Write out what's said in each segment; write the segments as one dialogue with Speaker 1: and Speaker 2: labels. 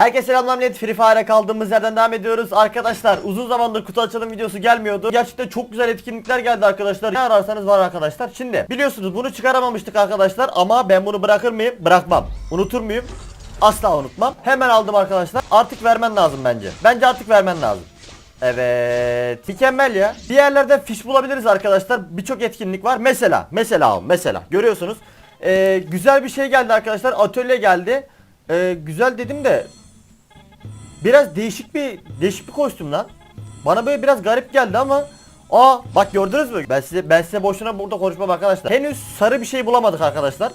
Speaker 1: Herkese selamlar millet. Free Fire'a kaldığımız yerden devam ediyoruz. Arkadaşlar uzun zamandır kutu açılım videosu gelmiyordu. Gerçekten çok güzel etkinlikler geldi arkadaşlar. Ne ararsanız var arkadaşlar. Şimdi biliyorsunuz bunu çıkaramamıştık arkadaşlar Ama ben bunu bırakır mıyım? Bırakmam. Unutur muyum? Asla unutmam. Hemen aldım arkadaşlar. Artık vermen lazım bence. Bence artık vermen lazım. Evet mükemmel ya. Bir yerlerden fiş bulabiliriz arkadaşlar. Birçok etkinlik var. Mesela mesela mesela. Görüyorsunuz. Ee, Güzel bir şey geldi arkadaşlar. Atölye geldi. Ee, Güzel dedim de Biraz değişik bir değişik bir kostüm lan. Bana böyle biraz garip geldi ama Aa bak gördünüz mü? Ben size ben size boşuna burada konuşmam arkadaşlar. Henüz sarı bir şey bulamadık arkadaşlar.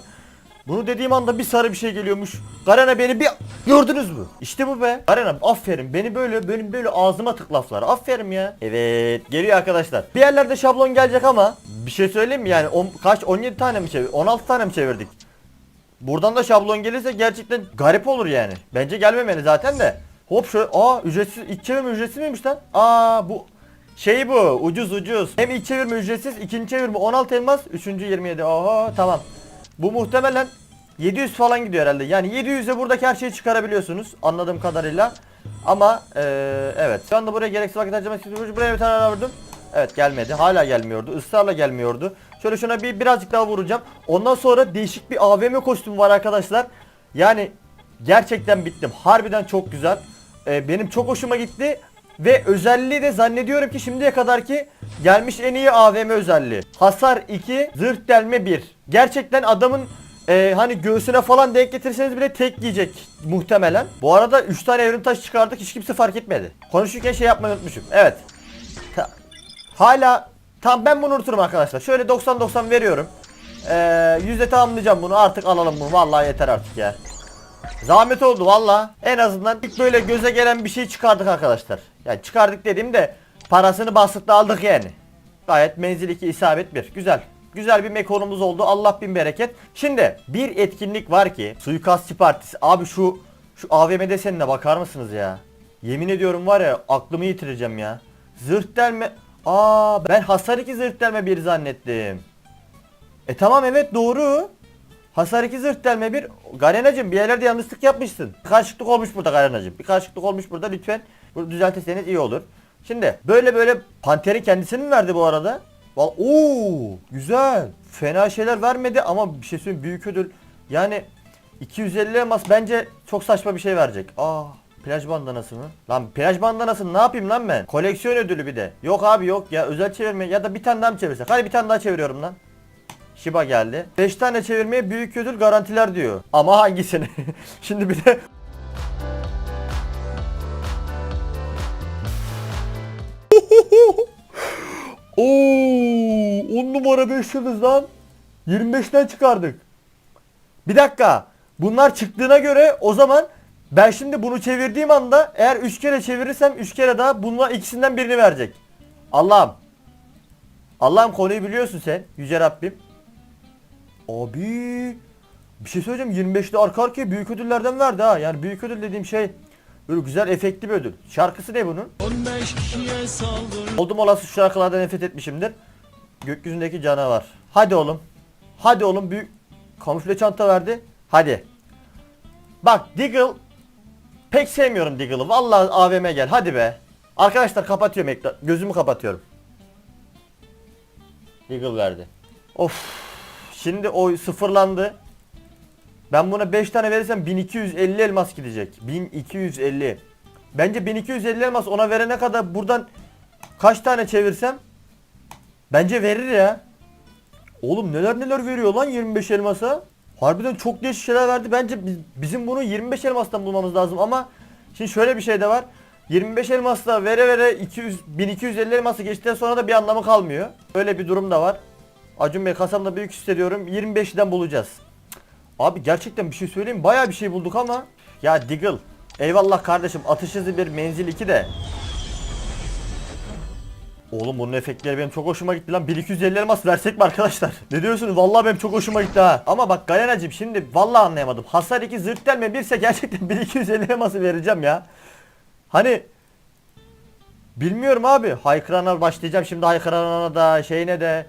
Speaker 1: Bunu dediğim anda bir sarı bir şey geliyormuş. Garena beni bir gördünüz mü? İşte bu be. Garena aferin. Beni böyle benim böyle ağzıma tık laflar. Aferin ya. Evet geliyor arkadaşlar. Bir yerlerde şablon gelecek ama bir şey söyleyeyim mi? Yani on, kaç 17 tane mi çevir 16 tane mi çevirdik? Buradan da şablon gelirse gerçekten garip olur yani. Bence gelmemeli zaten de. Hop şöyle aa ücretsiz ilk çevirme ücretsiz miymiş lan? Aa bu şey bu ucuz ucuz. Hem ilk çevirme ücretsiz ikinci çevirme 16 elmas üçüncü 27 oho tamam. Bu muhtemelen 700 falan gidiyor herhalde. Yani 700'e buradaki her şeyi çıkarabiliyorsunuz anladığım kadarıyla. Ama eee, evet. Şu anda buraya gereksiz vakit harcamak istiyorum. Buraya bir tane daha vurdum. Evet gelmedi. Hala gelmiyordu. Israrla gelmiyordu. Şöyle şuna bir birazcık daha vuracağım. Ondan sonra değişik bir AVM kostümü var arkadaşlar. Yani gerçekten bittim. Harbiden çok güzel. Ee, benim çok hoşuma gitti. Ve özelliği de zannediyorum ki şimdiye kadar ki gelmiş en iyi AVM özelliği. Hasar 2, zırh delme 1. Gerçekten adamın e, hani göğsüne falan denk getirseniz bile tek giyecek muhtemelen. Bu arada 3 tane evrim taş çıkardık hiç kimse fark etmedi. Konuşurken şey yapmayı unutmuşum. Evet. Ta- Hala tam ben bunu unuturum arkadaşlar. Şöyle 90-90 veriyorum. Ee, yüzde tamamlayacağım bunu artık alalım bunu. Vallahi yeter artık ya. Zahmet oldu valla. En azından ilk böyle göze gelen bir şey çıkardık arkadaşlar. Yani çıkardık dediğimde parasını bastık da aldık yani. Gayet menzil 2 isabet 1. Güzel. Güzel bir mekonumuz oldu. Allah bin bereket. Şimdi bir etkinlik var ki suikastçı partisi. Abi şu şu AVM desenine bakar mısınız ya? Yemin ediyorum var ya aklımı yitireceğim ya. Zırh delme. Aa ben hasar 2 zırh delme 1 zannettim. E tamam evet doğru. Hasar 2 zırh delme 1. Garenacım bir yerlerde yanlışlık yapmışsın. Bir karışıklık olmuş burada Garenacım. Bir karışıklık olmuş burada lütfen. Bunu düzeltirseniz iyi olur. Şimdi böyle böyle Panter'in kendisini mi verdi bu arada? Val Oo güzel. Fena şeyler vermedi ama bir şey söyleyeyim büyük ödül. Yani 250 elmas bence çok saçma bir şey verecek. Aa plaj bandanası mı? Lan plaj bandanası ne yapayım lan ben? Koleksiyon ödülü bir de. Yok abi yok ya özel çevirme ya da bir tane daha mı çevirsek? Hadi bir tane daha çeviriyorum lan. Shiba geldi. 5 tane çevirmeye büyük ödül garantiler diyor. Ama hangisini? Şimdi bir de Oo, 10 numara 5 yıldız lan. 25'ten çıkardık. Bir dakika. Bunlar çıktığına göre o zaman ben şimdi bunu çevirdiğim anda eğer 3 kere çevirirsem 3 kere daha bunlar ikisinden birini verecek. Allah'ım. Allah'ım konuyu biliyorsun sen yüce Rabbim. Abi bir şey söyleyeceğim 25'te arka arkaya büyük ödüllerden verdi ha. Yani büyük ödül dediğim şey böyle güzel efektli bir ödül. Şarkısı ne bunun?
Speaker 2: 15 kişiye saldır.
Speaker 1: Oldum olası şu şarkılardan nefret etmişimdir. Gökyüzündeki canavar. Hadi oğlum. Hadi oğlum büyük kamufle çanta verdi. Hadi. Bak Diggle pek sevmiyorum Diggle'ı. Vallahi AVM gel. Hadi be. Arkadaşlar kapatıyorum ekran. Gözümü kapatıyorum. Diggle verdi. Of. Şimdi o sıfırlandı. Ben buna 5 tane verirsem 1250 elmas gidecek. 1250. Bence 1250 elmas ona verene kadar buradan kaç tane çevirsem bence verir ya. Oğlum neler neler veriyor lan 25 elmasa. Harbiden çok değişik şeyler verdi. Bence biz- bizim bunu 25 elmastan bulmamız lazım ama şimdi şöyle bir şey de var. 25 elmasla vere vere 200 1250 elması geçtikten sonra da bir anlamı kalmıyor. Öyle bir durum da var. Acun Bey kasamda büyük hissediyorum. 25'den bulacağız. Abi gerçekten bir şey söyleyeyim mi? Bayağı bir şey bulduk ama. Ya Diggle. Eyvallah kardeşim. Atış hızı bir menzil 2 de. Oğlum bunun efektleri benim çok hoşuma gitti lan. 1250 elmas versek mi arkadaşlar? Ne diyorsunuz? Vallahi benim çok hoşuma gitti ha. Ama bak Galenacım şimdi vallahi anlayamadım. Hasar 2 zırt delme 1 ise gerçekten 1250 elması vereceğim ya. Hani bilmiyorum abi. Haykırana başlayacağım şimdi haykırana da şeyine de.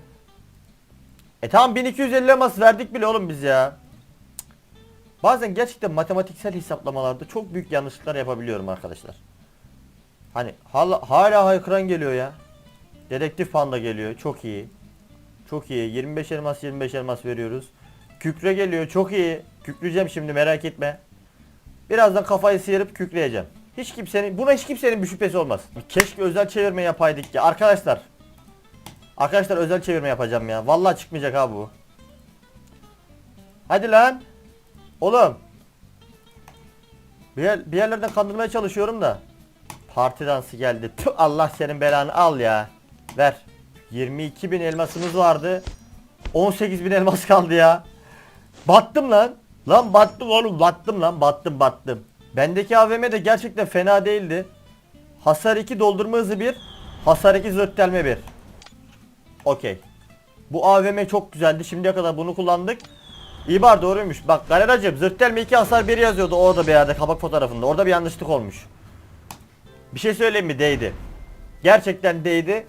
Speaker 1: E tamam 1250 elmas verdik bile oğlum biz ya. Bazen gerçekten matematiksel hesaplamalarda çok büyük yanlışlıklar yapabiliyorum arkadaşlar. Hani hala, hala haykıran geliyor ya. Dedektif panda geliyor. Çok iyi. Çok iyi. 25 elmas 25 elmas veriyoruz. Kükre geliyor. Çok iyi. Kükreyeceğim şimdi merak etme. Birazdan kafayı sıyırıp kükreyeceğim. Hiç kimsenin buna hiç kimsenin bir şüphesi olmaz. Keşke özel çevirme yapaydık ya arkadaşlar. Arkadaşlar özel çevirme yapacağım ya. Vallahi çıkmayacak abi bu. Hadi lan. Oğlum. Bir, bir yerlerden kandırmaya çalışıyorum da. Parti dansı geldi. Tüh, Allah senin belanı al ya. Ver. 22 bin elmasımız vardı. 18 bin elmas kaldı ya. Battım lan. Lan battım oğlum battım lan battım battım. Bendeki AVM de gerçekten fena değildi. Hasar 2 doldurma hızı 1. Hasar 2 zırt delme 1. Okey. Bu AVM çok güzeldi. Şimdiye kadar bunu kullandık. İbar doğruymuş. Bak galeracım zırt delme 2 hasar 1 yazıyordu orada bir yerde kabak fotoğrafında. Orada bir yanlışlık olmuş. Bir şey söyleyeyim mi? Değdi. Gerçekten değdi.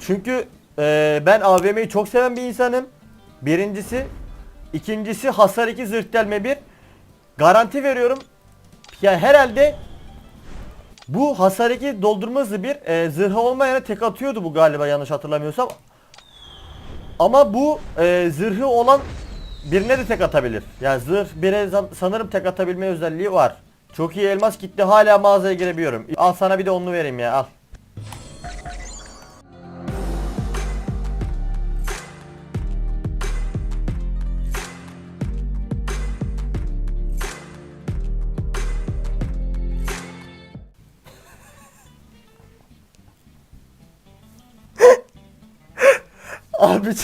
Speaker 1: Çünkü e, ben AVM'yi çok seven bir insanım. Birincisi. ikincisi hasar 2 zırh delme 1. Garanti veriyorum. Ya herhalde bu hasar 2 doldurma hızı bir e, zırhı olmayana tek atıyordu bu galiba yanlış hatırlamıyorsam. Ama bu e, zırhı olan birine de tek atabilir. Yani zırh bire sanırım tek atabilme özelliği var. Çok iyi elmas gitti hala mağazaya girebiliyorum. Al sana bir de onlu vereyim ya al. Abi.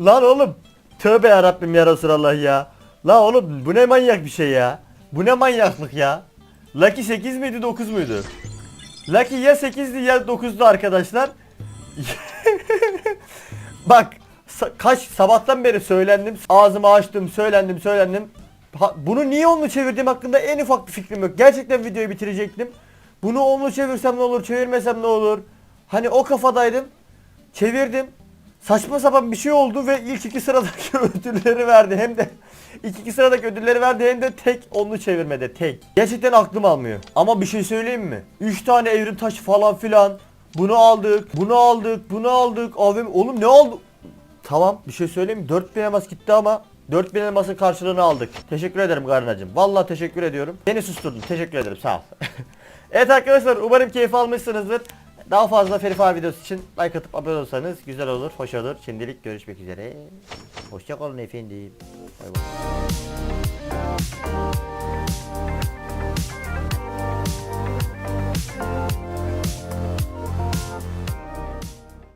Speaker 1: Lan oğlum Tövbe yarabbim ya Resulallah ya. La oğlum bu ne manyak bir şey ya? Bu ne manyaklık ya? Lucky 8 miydi 9 muydu? Lucky ya 8'di ya 9'du arkadaşlar. Bak sa- kaç sabahtan beri söylendim ağzımı açtım söylendim söylendim. Ha- bunu niye onlu çevirdiğim hakkında en ufak bir fikrim yok. Gerçekten videoyu bitirecektim. Bunu onlu çevirsem ne olur çevirmesem ne olur hani o kafadaydım çevirdim saçma sapan bir şey oldu ve ilk iki sıradaki ödülleri verdi hem de ilk iki sıradaki ödülleri verdi hem de tek onlu çevirmede tek gerçekten aklım almıyor ama bir şey söyleyeyim mi 3 tane evrim taşı falan filan bunu aldık bunu aldık bunu aldık abim oğlum ne oldu Tamam bir şey söyleyeyim mi? 4000 elmas gitti ama 4000 elmasın karşılığını aldık. Teşekkür ederim Garinacım. Vallahi teşekkür ediyorum. Beni susturdun. Teşekkür ederim. Sağ ol. evet arkadaşlar umarım keyif almışsınızdır. Daha fazla Free Fire videosu için like atıp abone olursanız güzel olur, hoş olur. Şimdilik görüşmek üzere. Hoşçakalın efendim. Bay bay.